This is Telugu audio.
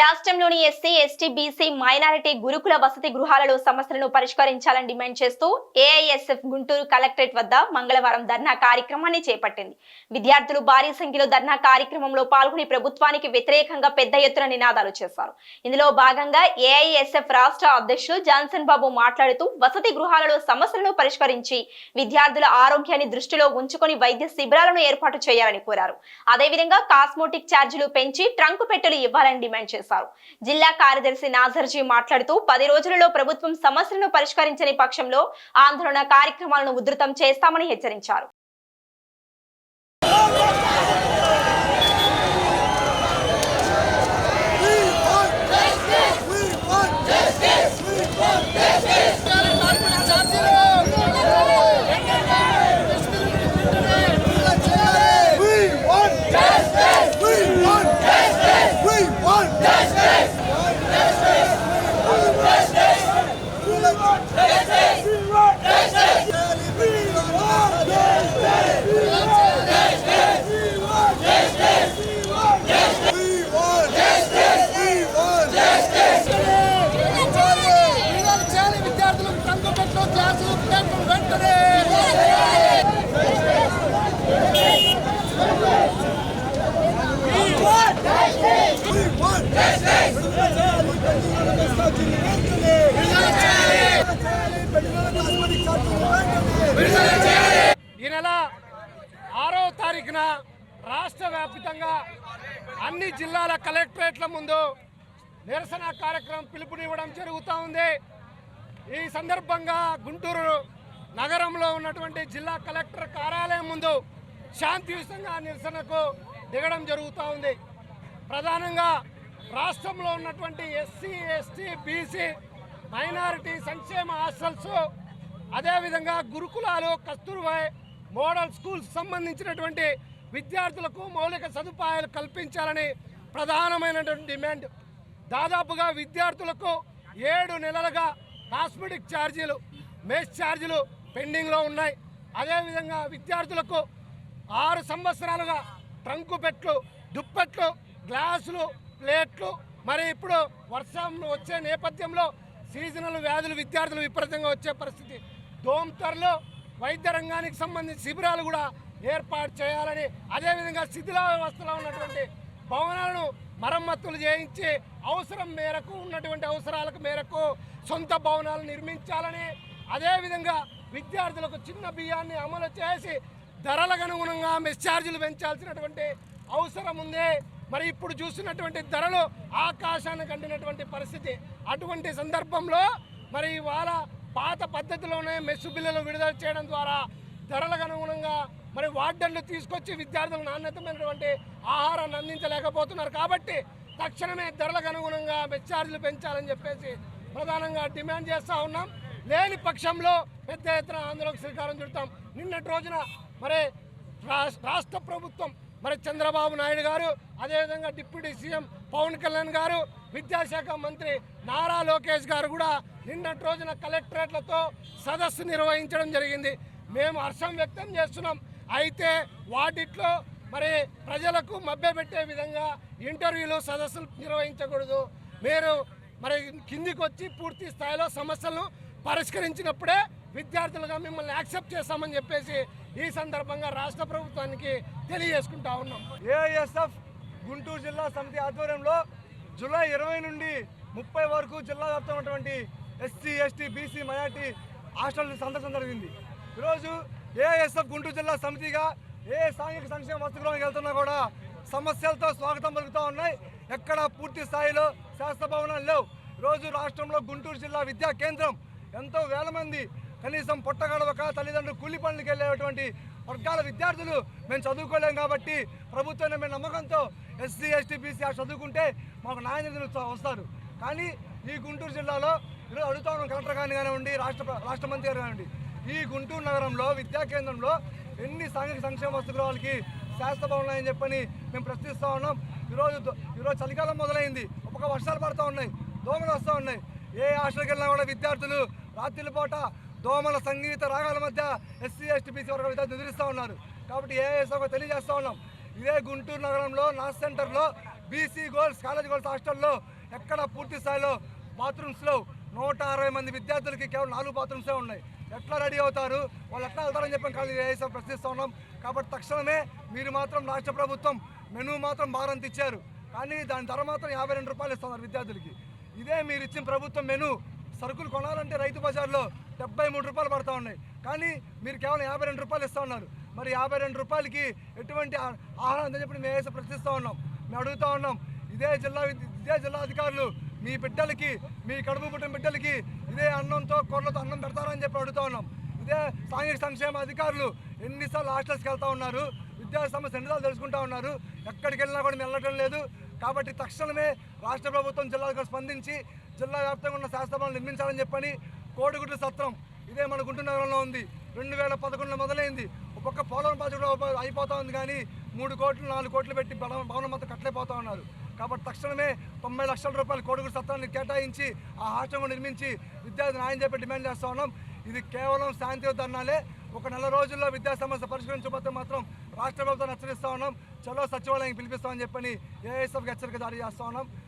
రాష్ట్రంలోని ఎస్సీ ఎస్టీ బీసీ మైనారిటీ గురుకుల వసతి గృహాలలో సమస్యలను పరిష్కరించాలని డిమాండ్ చేస్తూ ఏఐఎస్ఎఫ్ గుంటూరు కలెక్టరేట్ వద్ద మంగళవారం ధర్నా కార్యక్రమాన్ని చేపట్టింది. విద్యార్థులు భారీ సంఖ్యలో ధర్నా కార్యక్రమంలో పాల్గొని ప్రభుత్వానికి వ్యతిరేకంగా పెద్ద ఎత్తున నినాదాలు చేశారు. ఇందులో భాగంగా ఏఐఎస్ఎఫ్ రాష్ట్ర అధ్యక్షులు జాన్సన్ బాబు మాట్లాడుతూ వసతి గృహాలలో సమస్యలను పరిష్కరించి విద్యార్థుల ఆరోగ్యాన్ని దృష్టిలో ఉంచుకొని వైద్య శిబిరాలను ఏర్పాటు చేయాలని కోరారు. అదేవిధంగా కాస్మోటిక్ ఛార్జీలు పెంచి ట్రంక్ పెట్టెలు ఇవ్వాలని డిమాండ్ చేశారు. జిల్లా కార్యదర్శి నాజర్జీ మాట్లాడుతూ పది రోజులలో ప్రభుత్వం సమస్యలను పరిష్కరించని పక్షంలో ఆందోళన కార్యక్రమాలను ఉధృతం చేస్తామని హెచ్చరించారు. తారీఖున రాష్ట్ర వ్యాప్తంగా అన్ని జిల్లాల కలెక్టరేట్ల ముందు నిరసన కార్యక్రమం పిలుపునివ్వడం జరుగుతూ ఉంది. ఈ సందర్భంగా గుంటూరు నగరంలో ఉన్నటువంటి జిల్లా కలెక్టర్ కార్యాలయం ముందు శాంతియుతంగా నిరసనకు దిగడం జరుగుతూ ఉంది. ప్రధానంగా రాష్ట్రంలో ఉన్నటువంటి ఎస్సీ ఎస్టీ బీసీ మైనారిటీ సంక్షేమ హాస్టల్స్ అదేవిధంగా గురుకులాలు కస్తూర్బాయ్ మోడల్ స్కూల్స్ సంబంధించినటువంటి విద్యార్థులకు మౌలిక సదుపాయాలు కల్పించాలని ప్రధానమైనటువంటి డిమాండ్. దాదాపుగా విద్యార్థులకు ఏడు నెలలుగా కాస్మెటిక్ ఛార్జీలు మెస్ ఛార్జీలు పెండింగ్లో ఉన్నాయి. అదేవిధంగా విద్యార్థులకు ఆరు సంవత్సరాలుగా ట్రంకు పెట్లు దుప్పట్లు గ్లాసులు ప్లేట్లు మరి ఇప్పుడు వర్షం వచ్చే నేపథ్యంలో సీజనల్ వ్యాధులు విద్యార్థులు విపరీతంగా వచ్చే పరిస్థితి. దోమతరలో వైద్య రంగానికి సంబంధించి శిబిరాలు కూడా ఏర్పాటు చేయాలని అదేవిధంగా శిథిలావస్థలో ఉన్నటువంటి భవనాలను మరమ్మతులు చేయించి అవసరం మేరకు ఉన్నటువంటి అవసరాలకు మేరకు సొంత భవనాలు నిర్మించాలని అదేవిధంగా విద్యార్థులకు చిన్న బియ్యాన్ని అమలు చేసి ధరలకు అనుగుణంగా మెస్ ఛార్జీలు పెంచాల్సినటువంటి అవసరం ఉంది. మరి ఇప్పుడు చూస్తున్నటువంటి ధరలు ఆకాశాన్ని కంటినటువంటి పరిస్థితి. అటువంటి సందర్భంలో మరి ఇవాళ పాత పద్ధతిలోనే మెస్సు బిల్లులు విడుదల చేయడం ద్వారా ధరలకు అనుగుణంగా మరి వార్డన్లు తీసుకొచ్చి విద్యార్థులు నాణ్యతమైనటువంటి ఆహారాన్ని అందించలేకపోతున్నారు. కాబట్టి తక్షణమే ధరలకు అనుగుణంగా మెస్ ఛార్జీలు పెంచాలని చెప్పేసి ప్రధానంగా డిమాండ్ చేస్తూ ఉన్నాం. లేని పక్షంలో పెద్ద ఎత్తున ఆందోళనకు శ్రీకారం చుడతాం. నిన్నటి రోజున మరి రాష్ట్ర ప్రభుత్వం మరి చంద్రబాబు నాయుడు గారు అదేవిధంగా డిప్యూటీ సీఎం పవన్ కళ్యాణ్ గారు విద్యాశాఖ మంత్రి నారా లోకేష్ గారు కూడా నిన్నటి రోజున కలెక్టరేట్లతో సదస్సు నిర్వహించడం జరిగింది. మేము హర్షం వ్యక్తం చేస్తున్నాం. అయితే వాటిట్లో మరి ప్రజలకు మభ్యపెట్టే విధంగా ఇంటర్వ్యూలు సదస్సులు నిర్వహించకూడదు. మీరు మరి కిందికి వచ్చి పూర్తి స్థాయిలో సమస్యలను పరిష్కరించినప్పుడే విద్యార్థులుగా మిమ్మల్ని యాక్సెప్ట్ చేస్తామని చెప్పేసి ఈ సందర్భంగా రాష్ట్ర ప్రభుత్వానికి తెలియజేసుకుంటా ఉన్నాం. ఏఎస్ఎఫ్ గుంటూరు జిల్లా సమితి ఆధ్వర్యంలో జూలై ఇరవై నుండి ముప్పై వరకు జిల్లా వ్యాప్తమైనటువంటి SC ST BC minority hostel సందర్శన జరిగింది. ఈరోజు ఏఎస్ఎఫ్ గుంటూరు జిల్లా సమితిగా ఏ సాంఘిక సంక్షేమ వసతిగృహానికి వెళ్తున్నా కూడా సమస్యలతో స్వాగతం పలుకుతూ ఉన్నాయి. ఎక్కడ పూర్తి స్థాయిలో శాస్త్ర భవనాలు లేవు. ఈరోజు రాష్ట్రంలో గుంటూరు జిల్లా విద్యా కేంద్రం ఎంతో వేల మంది కనీసం పుట్టగడవక తల్లిదండ్రులు కూలి పనులకు వెళ్ళేటువంటి వర్గాల విద్యార్థులు మేము చదువుకోలేం కాబట్టి ప్రభుత్వం మేము నమ్మకంతో ఎస్సీ ఎస్టీ బీసీ ఆ చదువుకుంటే మాకు న్యాయ వస్తారు. కానీ ఈ గుంటూరు జిల్లాలో ఈరోజు అడుగుతా ఉన్నాం కలెక్టర్ గారిని కానివ్వండి రాష్ట్ర రాష్ట్ర మంత్రి గారు కానివ్వండి. ఈ గుంటూరు నగరంలో విద్యా కేంద్రంలో ఎన్ని సాంఘిక సంక్షేమ వసతిగృహాలకి శాస్త్ర భవనాలని చెప్పని మేము ప్రశ్నిస్తూ ఉన్నాం. ఈరోజు ఈరోజు చలికాలం మొదలైంది. ఒక వర్షాలు పడుతూ ఉన్నాయి. దోమలు వస్తూ ఉన్నాయి. ఏ హాస్టల్కి వెళ్ళినా కూడా విద్యార్థులు రాత్రిల పూట దోమల సంగీత రాగాల మధ్య ఎస్సీ ఎస్టీ బీసీ వర్గ విద్యార్థులు ఎదురిస్తూ ఉన్నారు. కాబట్టి ఏఎస్ ఒక తెలియజేస్తూ ఉన్నాం. ఇదే గుంటూరు నగరంలో నాస్ సెంటర్లో బీసీ గోల్స్ కాలేజ్ గోల్స్ హాస్టల్లో ఎక్కడ పూర్తి స్థాయిలో బాత్రూమ్స్లో నూట అరవై మంది విద్యార్థులకి కేవలం నాలుగు బాత్రూమ్సే ఉన్నాయి. ఎట్లా రెడీ అవుతారు? వాళ్ళు ఎట్లా వెళ్తారని చెప్పి కాలేజీ ఏఎస్ఎఫ్ ప్రశ్నిస్తూ ఉన్నాం. కాబట్టి తక్షణమే మీరు మాత్రం రాష్ట్ర ప్రభుత్వం మెనూ మాత్రం భారంత ఇచ్చారు కానీ దాని ధర మాత్రం యాభై రెండు రూపాయలు ఇస్తున్నారు విద్యార్థులకి. ఇదే మీరు ఇచ్చిన ప్రభుత్వం మెనూ. సరుకులు కొనాలంటే రైతు బజార్లో డెబ్బై మూడు రూపాయలు పడతా ఉన్నాయి. కానీ మీరు కేవలం యాభై రెండు రూపాయలు ఇస్తూ ఉన్నారు. మరి యాభై రెండు రూపాయలకి ఎటువంటి ఆహారం అందని చెప్పి మేము వేసి ప్రశ్నిస్తూ ఉన్నాం. మేము అడుగుతూ ఉన్నాం ఇదే జిల్లా ఇదే జిల్లా అధికారులు మీ బిడ్డలకి మీ కడుపు పుట్టిన బిడ్డలకి ఇదే అన్నంతో కూరలతో అన్నం పెడతారని చెప్పి అడుగుతూ ఉన్నాం. ఇదే సాంఘిక సంక్షేమ అధికారులు ఎన్నిసార్లు హాస్టల్స్కి వెళ్తూ ఉన్నారు విద్యా సమస్య ఎన్నిసార్లు తెలుసుకుంటా ఉన్నారు ఎక్కడికి వెళ్ళినా కూడా మేము వెళ్ళటం లేదు. కాబట్టి తక్షణమే రాష్ట్ర ప్రభుత్వం జిల్లాలకు స్పందించి జిల్లా వ్యాప్తంగా ఉన్న శాస్త్రభవనం నిర్మించాలని చెప్పని కోడిగుడ్ల సత్రం ఇదే మన గుంటూరు నగరంలో ఉంది. రెండు వేల పదకొండులో మొదలైంది. ఒక్కొక్క పోలవరం ప్రాజెక్టు కూడా అయిపోతా ఉంది కానీ మూడు కోట్లు నాలుగు కోట్లు పెట్టి భవనం భవనం మొత్తం కట్టలేకపోతా ఉన్నారు. కాబట్టి తక్షణమే తొంభై లక్షల రూపాయలు కోడుగురు సత్రాన్ని కేటాయించి ఆ హాస్టల్ నిర్మించి విద్యార్థి న్యాయం చెప్పి డిమాండ్ చేస్తూ ఉన్నాం. ఇది కేవలం శాంతి ధర్నాలే ఒక నెల రోజుల్లో విద్యా సమస్య పరిష్కరించకపోతే మాత్రం రాష్ట్ర ప్రభుత్వాన్ని హెచ్చరిస్తూ ఉన్నాం. చలో సచివాలయం పిలిపిస్తామని చెప్పని ఏఎస్ఎఫ్కి హెచ్చరిక జారీ చేస్తా ఉన్నాం.